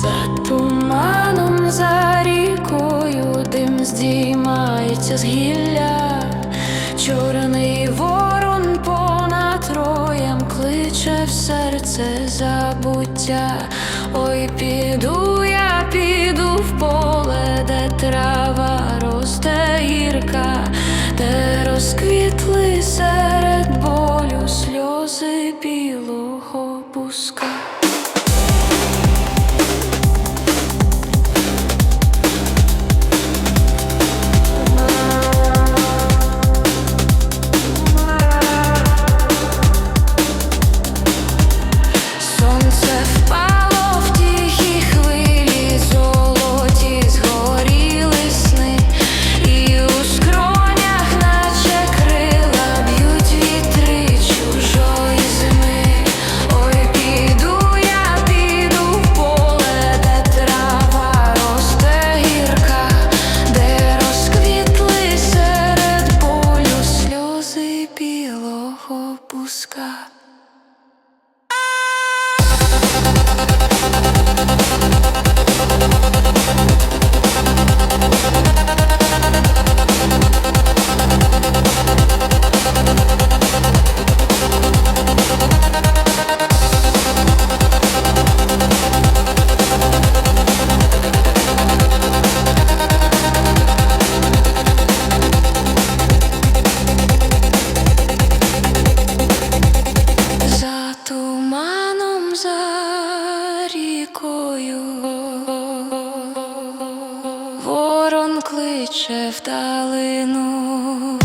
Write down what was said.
за туманом, за рікою, дим здіймається з гілля, чорний ворон понад роєм кличе в серце забуття. Ой, піду, я піду в поле, де трава росте гірка, де розквітли серед болю сльози білого пуска. Туманом, за рікою, ворон кличе вдалину.